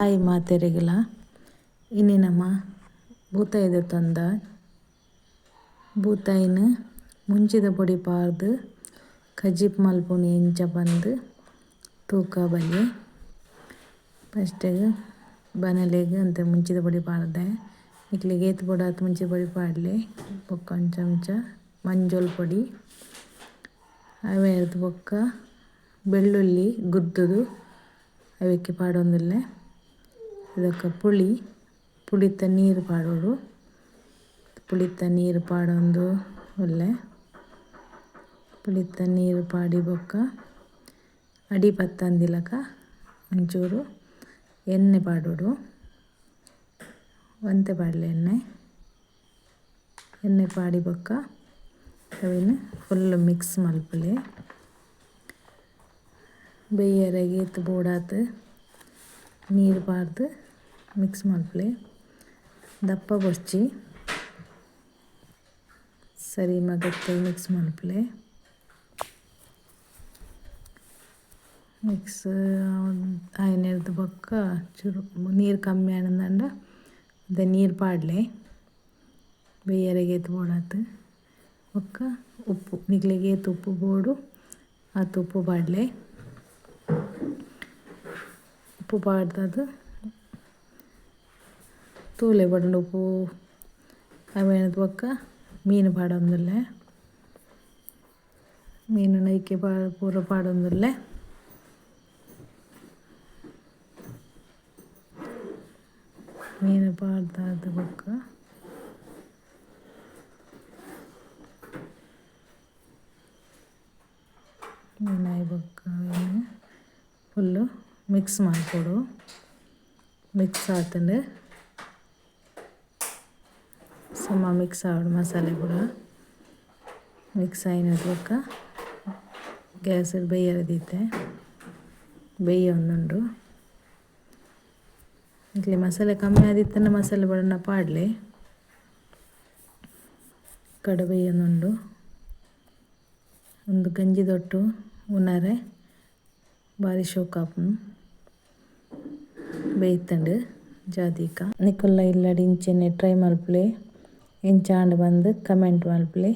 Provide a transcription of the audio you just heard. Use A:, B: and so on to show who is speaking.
A: Hi ಮಾತೆರೆಗಿಲ ಇನ್ನಿ ನಮ್ಮ ತಂದ, ಭೂತಾಯಿನ ಮುಂಚಿದ ಪೊಡಿ ಪಾರ್ದು ಕಜಿಪ್ ಮಲ್ಪುನಿ ಇಂಚ ಬಂದು ತೂಕ ಬಲಿ ಫಸ್ಟ್ ಬನಲೆಗ್ ಅಂತ ಮುಂಚಿದ ಪೊಡಿ ಪಾರ್ದೆ ನಿಕ್ಲೆಗ್ ಏತ್ ಪೊಡಾತ್ ಮುಂಚಿದ ಪೊಡಿ ಪಾಡ್ಲೆ ಬೊಕ್ಕ ಒಂದು ಚಮಚ ಮಂಜೋಲ್ ಪೊಡಿ ಅವೆರ್ದ್ ಬೊಕ್ಕ ಬೆಳ್ಳುಳ್ಳಿ ಗುದ್ದುದು, ಅವಕ್ಕೆ ಪಾಡೊಂದುಲ್ಲೆ. ಇದಕ್ಕೆ ಪುಳಿ, ಪುಳಿತ ನೀರು ಪಾಡೋಡು ಪುಳಿತ ನೀರು ಪಾಡೊಂದು ಒಳ್ಳೆ. ಪುಳಿತ ನೀರು ಪಾಡಿ ಬೊಕ್ಕ. ಅಡಿ ಪತ್ತಂದಿಲಕ ಒಂಚೂರು ಎಣ್ಣೆ ಪಾಡೋಡು ಒಂತೆ ಪಾಡಲೆ ಎಣ್ಣೆ. ಎಣ್ಣೆ ಪಾಡಿ ಬೊಕ್ಕ. ಅವಿನ ಫುಲ್ ಮಿಕ್ಸ್ ಮಲ್ಪುಲೆ. ಬೇಯರೆಗೆ ಏತ್ ಬೋಡಾತ್. ನೀರು ಪಾರ್ದು ಮಿಕ್ಸ್ ಮಲ್ಪಲೆ ದಪ್ಪ ಬರ್ಚಿ. ಸರಿ ಮಗತ್ತೆ ಮಿಕ್ಸ್ ಮಲ್ಪಲೆ ಮಿಕ್ಸ್ ಆಯ್ನೆರ್ದು ಬೊಕ್ಕ ಚೂರು, ನೀರು ಕಮ್ಮಿ ಆನಂದಂಡ ಅದೇ ನೀರು ಪಾಡ್ಲೆ. ಬೇಯರೆಗೆ ಎತ್ತು ಬೋಡಾತ್ ಬೊಕ್ಕ ಉಪ್ಪು ನಿಗ್ಲಿಗೆ ಎತ್ತು ಉಪ್ಪು ಬೋಡು ಆತು ಉಪ್ಪು ಪಾಡ್ಲೆ. ಉಪ್ಪು ಪಾಡ್ದದು ಬಡುಂಡು ಉಪ್ಪು ಅವೇನದು ಬೊಕ್ಕ ಮೀನು ಪಾಡೊಂದುಲ್ಲೆ ಮೀನು ನೈಕೆ ಪಾ, ಪೂರ ಪಾಡೊಂದುಲ್ಲೆ ಮೀನು ಪಾಡ್ದಾದ ಬೊಕ್ಕ ಮೀನಾಯಿ ಬೊಕ್ಕ ಫುಲ್ಲು ಮಿಕ್ಸ್ ಮಾಡ್ಕೊಡು. ಮಿಕ್ಸ್ ಆತಂಡು ಸಮ ಮಿಕ್ಸ್ ಆವಡು ಮಸಾಲೆ ಕೂಡ ಮಿಕ್ಸ್ అయినది ಬೊಕ್ಕ ಗ್ಯಾಸ್ ಬೇಯರದಿತ್ತೆ ಬೇಯ ಒಂದುಂಡು ಇಟ್ಲಿ ಮಸಾಲೆ ಕಮ್ಮಿ ಆದಿತ್ತಂಡ ಮಸಾಲೆ ಬಣ್ಣ ಪಾಡ್ಲೆ ಕಡೆ ಬೇಯೊಂದುಂಡು ಒಂದು ಗಂಜಿ ದೊಟ್ಟು ಉನ್ನರೆ ಬಾರಿ ಶೋಕಾಪುನು ಬೇಯ್ತಂಡು ಜಾದಿಕ ನಿಕುಲ್ಲ ಇಲ್ಲಡಿ ಇಂಚೆನೆ ಟ್ರೈ ಮಲ್ಪುಲೆ ಎಂಚಾಂಡ್ ಬಂದು ಕಮೆಂಟ್ ಮಲ್ಪುಲೆ